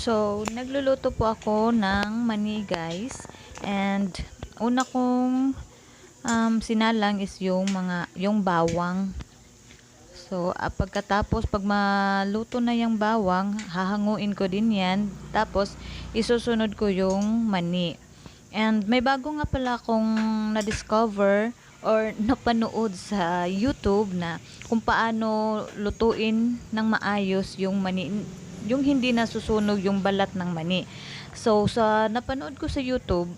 So, nagluluto po ako ng mani guys. And una kong um, sinalang is yung mga yung bawang. So, ah, pagkatapos pag maluto na yung bawang, hahanguin ko din 'yan. Tapos isusunod ko yung mani. And may bago nga pala akong na-discover or napanood sa YouTube na kung paano lutuin ng maayos yung mani, yung hindi nasusunog yung balat ng mani. So, sa napanood ko sa YouTube,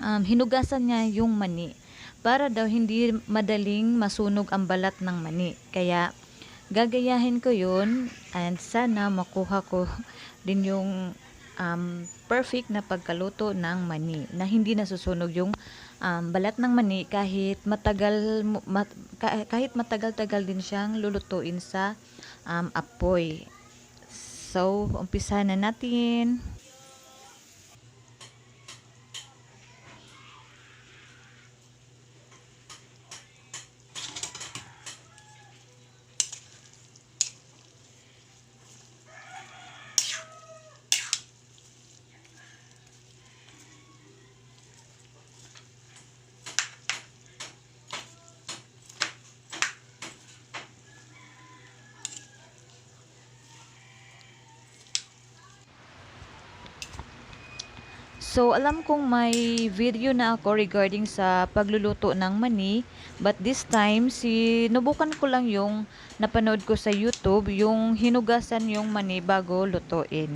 um, hinugasan niya yung mani para daw hindi madaling masunog ang balat ng mani. Kaya, gagayahin ko yun and sana makuha ko din yung um, perfect na pagkaluto ng mani na hindi nasusunog yung um, balat ng mani kahit matagal mat, ka- kahit matagal-tagal din siyang lulutuin sa um, apoy. So, umpisa na natin. So, alam kong may video na ako regarding sa pagluluto ng mani. But this time, sinubukan ko lang yung napanood ko sa YouTube, yung hinugasan yung mani bago lutuin.